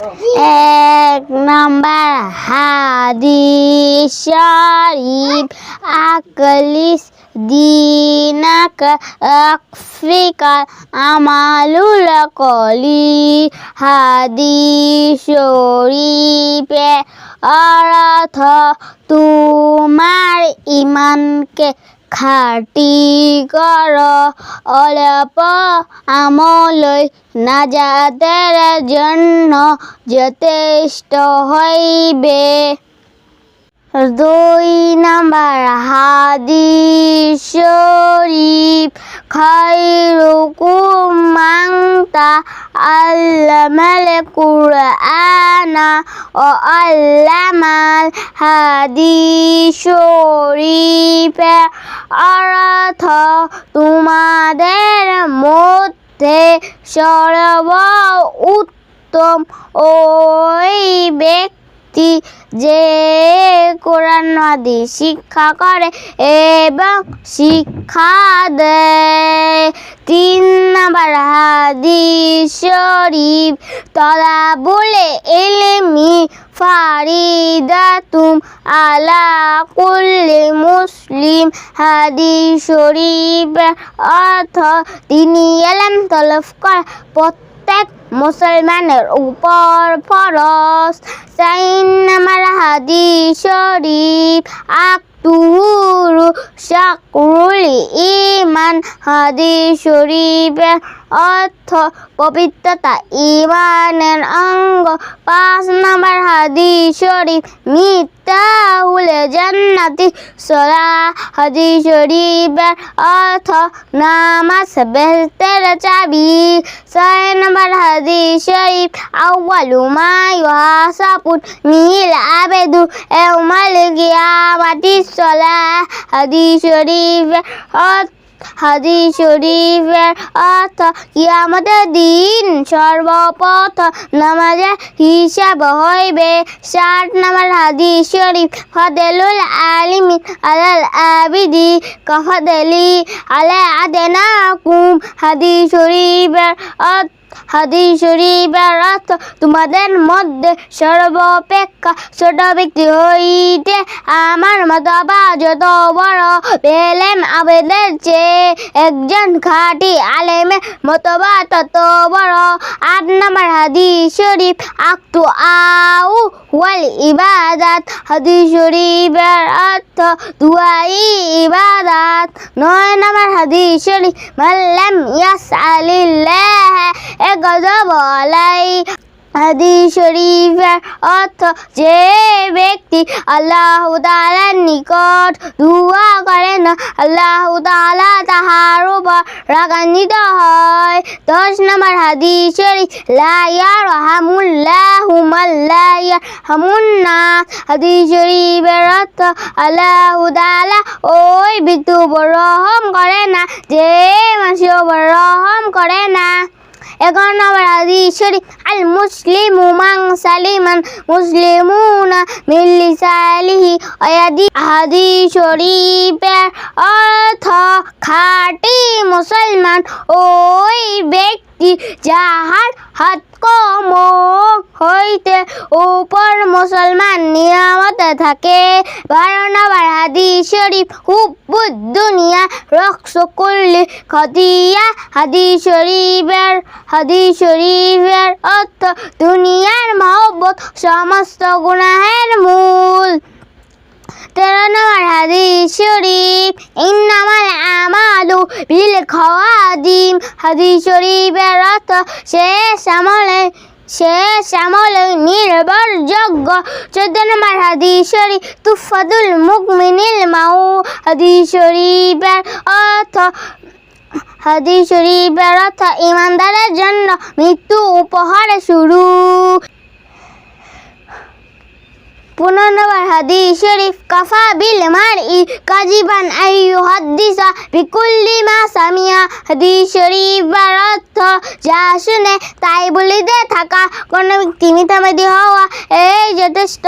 এক নাম্বার হাদিস শরীফ আকলিস দিনাক আকফিকা আমালুল কলি হাদিস শরীফে অর্থ তোমার ইমানকে খাটি কর অল্প আমলই নাজাতের জন্য যথেষ্ট হইবে। দুই নাম্বার হাদিস শরীফ খাইরুকুম মান তাআল্লামাল কুরআনা। ও আল্লামাল হাদিস শরীফে অর্থ তোমাদের মধ্যে সর্ব উত্তম ওই ব্যক্তি যে কোরআন হাদিস শিক্ষা করে এবং শিক্ষা দেয়। তিন নাম্বার হাদিস শরীফ, তলা বলে এলেমি ফারিদাতুম আলা কুল্লি মুসলিম। হাদিস শরীফ অর্থ, তিনি এলেম তলব করা প্রত্যেক মুসলমানের উপর ফরস চাইন নামার হাদিস শরীফ, আকতুরু শাকরুল ইমান হাদিস শরীফের অর্থ, পবিত্রতা ইমানের অঙ্গ। পাঁচ নাম্বার হাদিস শরীফ মিতাহুল জান্নাতি সলা। হাদিস শরীফের অর্থ, নামাজ বেহতের চাবি। ছয় নাম্বার হাদিস শরীফ মা ইউহাসাবুন মিল আবেদু ইয়াউমাল কিয়ামাতি সলা হাদিস শরীফের অর্থ হাদিস শরীফের অর্থ কিয়ামতের দিন সর্বপ্রথম নামাজের হিসাব হইবে ষাট নামার হাদিস শরীফ ফদেলুল আলিমি আলাল আবিদি কফদেলি আলা আদেনাকুম হাদিস শরীফের অর্থ হাদিস শরীফের তোমাদের মধ্যে সর্বাপেক্ষা ছোট ব্যক্তি হইতে আমার মতবা যত বড় পেলেম আবেদের চেয়ে একজন খাঁটি আলেমের মতবা তত বড়। আট নম্বর হাদিস শরীফ, আক্তু আউ ওয়াল ইবাদাত, হাদিস শরীফের অর্থ দুয়াই ইবাদাত। নয় নম্বর হাদিস শরীফ মাল্লাম ইয়াসআলিল্লাহ, এ গজব আলাই হাদিস শরীফের অর্থ যে ব্যক্তি আল্লাহ তাআলার নিকট দুয়া করে না আল্লাহ তাআলা তাহার উপর রাগান্বিত হয়। দশ নম্বর হাদিস শরীফ, লা ইয়ারহামুল্লাহু মান লা ইয়ারহামুন্নাস হাদিস শরীফের অর্থ আল্লাহ তাআলা ওই ব্যক্তি রহম করে না, যে মানুষের রহম করে না। এগারো নম্বর হাদিস শরীফ, আল মুসলিমু মান সালিমান, মুসলিমুনা মিন লিসানিহি ওয়া ইয়াদি হাদিস শরীফের অর্থ, খাঁটি মুসলমান ওই ব্যক্তি যাহার হাত কম হইতে উপর মুসলমান নিয়ামতে থাকে। বারো নম্বর হাদিস শরীফ হুব্বুদ দুনিয়া রক্স কুল্লি খতিয়া। হাদিস শরীফের হাদিস শরীফের অর্থ দুনিয়ার মহব্বত, সমস্ত গুনাহের মূল। তেরো নম্বর হাদিস শরীফ, ইন্নামাল আমালু বিল খাওয়াদিম। হাদিস শরীফের অর্থ শেষ আমলে শেষ শ্যামল নির্ভরযোগ্য চোদ্দ নম্বর হাদিস তুফাদুল তুফাদুল মুকমিনিল মাউ হাদিস শরীফের অর্থ হাদিস শরীফের অর্থ, ইমানদারের জন্য মৃত্যু উপহার শুরু পুনর্নবার হাদিস শরীফ কাফা বিল মারই কাজিবান আইয়ু হাদিসা বিকুল্লি মা সামিয়া। হাদিস শরীফের অর্থ যা শুনে তাই বলিতে থাকা কোনো ব্যক্তি মিথ্যাবাদী হওয়া এই যথেষ্ট।